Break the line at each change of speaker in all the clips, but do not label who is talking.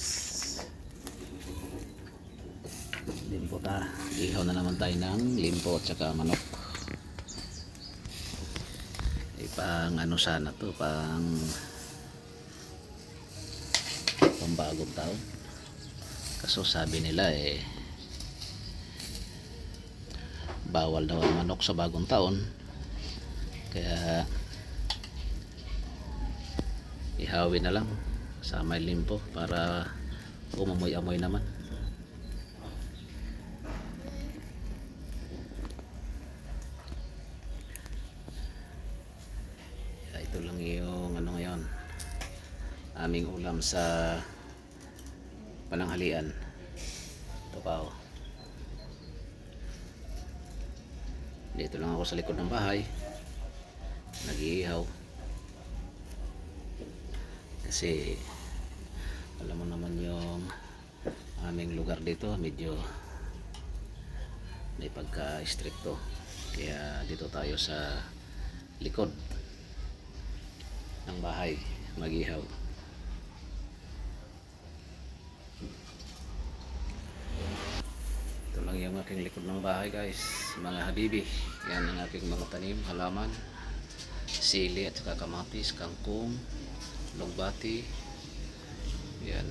guys. Limpo ta. Ihaw na naman tayo ng limpo at saka manok. Eh, pang ano sana to, pang pang bagong taon. Kaso sabi nila eh bawal daw ang manok sa bagong taon. Kaya ihawi na lang sa may limpo para umamoy-amoy naman. Ito lang yung ano ngayon aming ulam sa pananghalian. Ito pa oh. Dito lang ako sa likod ng bahay. Nag-iihaw. Kasi alam mo naman yung aming lugar dito medyo may pagka-stricto. Kaya dito tayo sa likod ng bahay mag-ihaw. Ito lang yung aking likod ng bahay guys, mga habibi. Yan ang aking mga tanim, halaman, sili at saka kamatis, kangkong, lugbati. Yan,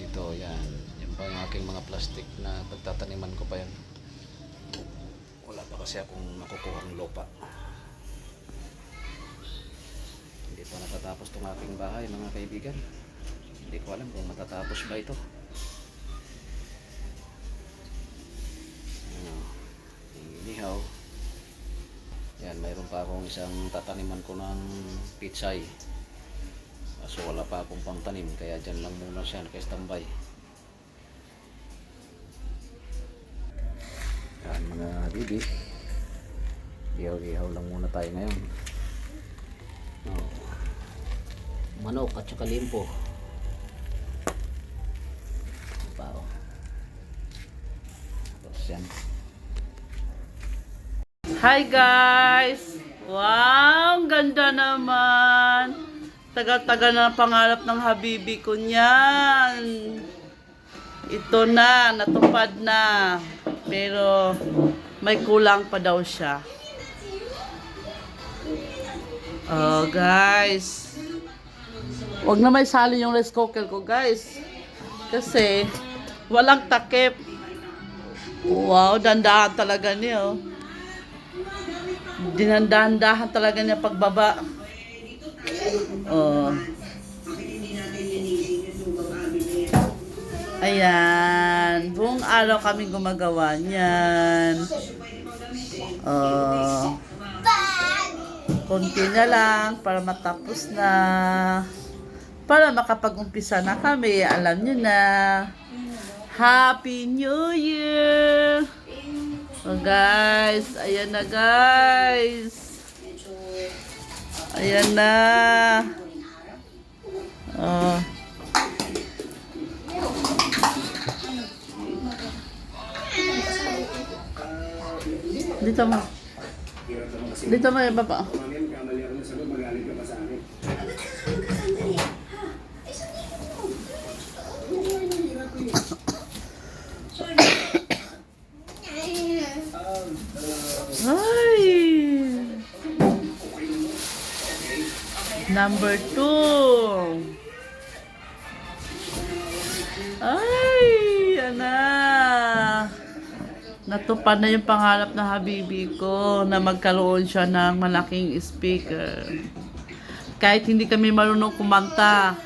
dito yan. Yan pa yung aking mga plastic na pagtataniman ko pa yan. Wala pa kasi akong makukuhang lupa. Hindi pa natatapos tong aking bahay mga kaibigan. Hindi ko alam kung matatapos ba ito. Ano, inihaw. Yan, mayroon pa akong isang tataniman ko ng pitsay. Kaso wala pa akong pangtanim, kaya dyan lang muna siya, naka-standby. Yan mga bibi. Ihaw-ihaw lang muna tayo ngayon. Oh. Manok at saka limpo. Pa, oh. Tapos yan.
Hi guys! Wow, ganda naman! Tagal-tagal na ang pangarap ng habibi ko niyan. Ito na, natupad na. Pero may kulang pa daw siya. Oh, guys. Huwag na may sali yung rice cooker ko, guys. Kasi walang takip. Wow, dandahan talaga niya, oh. Dinandahan-dahan talaga niya pagbaba. Oh. Ayan. Buong araw kami gumagawa niyan. Oh. Konti na lang para matapos na. Para makapag-umpisa na kami. Alam niyo na. Happy New Year! Oh guys, ayan na guys. Ayan na. Oh. Dito mo. Dito mo baba. Ay! Number two. Ay! Yan na. Natupad na yung pangarap ng habibi ko na magkaroon siya ng malaking speaker. Kahit hindi kami marunong kumanta.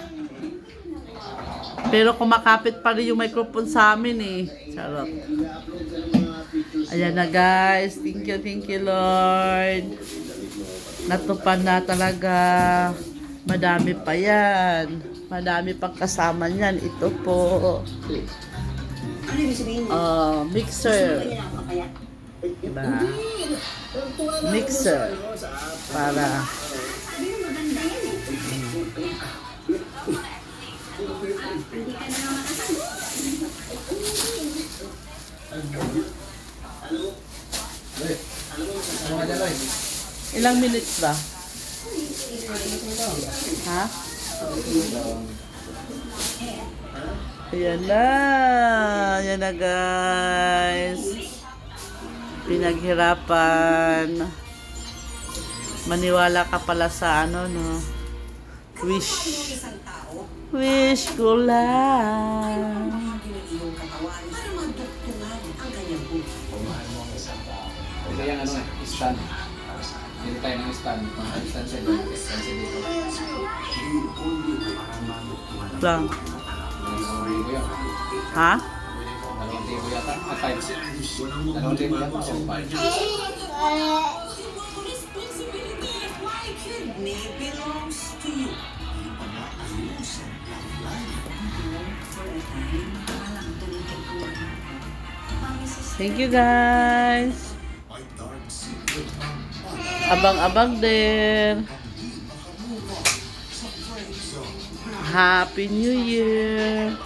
Pero kumakapit pa rin yung microphone sa amin eh. Charot. Ayan na guys. Thank you, thank you Lord. Natupad na talaga. Madami pa yan. Madami pang kasama niyan. Ito po.
Ano yung sabihin?
Uh, mixer. Diba? Mixer. Para
maganda yan eh. Hindi ka na naman
ilang minutes ba? Ha? Ayan na. Ayan na guys. Pinaghirapan. Maniwala ka pala sa ano no. Wish. Wish ko lang.
Ito yung ano eh, stand. Dito tayo ng stand. Kung ang stand siya dito, stand siya dito.
Lang. Ha?
Dalawang libo yata. Ah, five. Dalawang libo yata. O five.
Thank you guys. Abang-abang din. Happy New Year.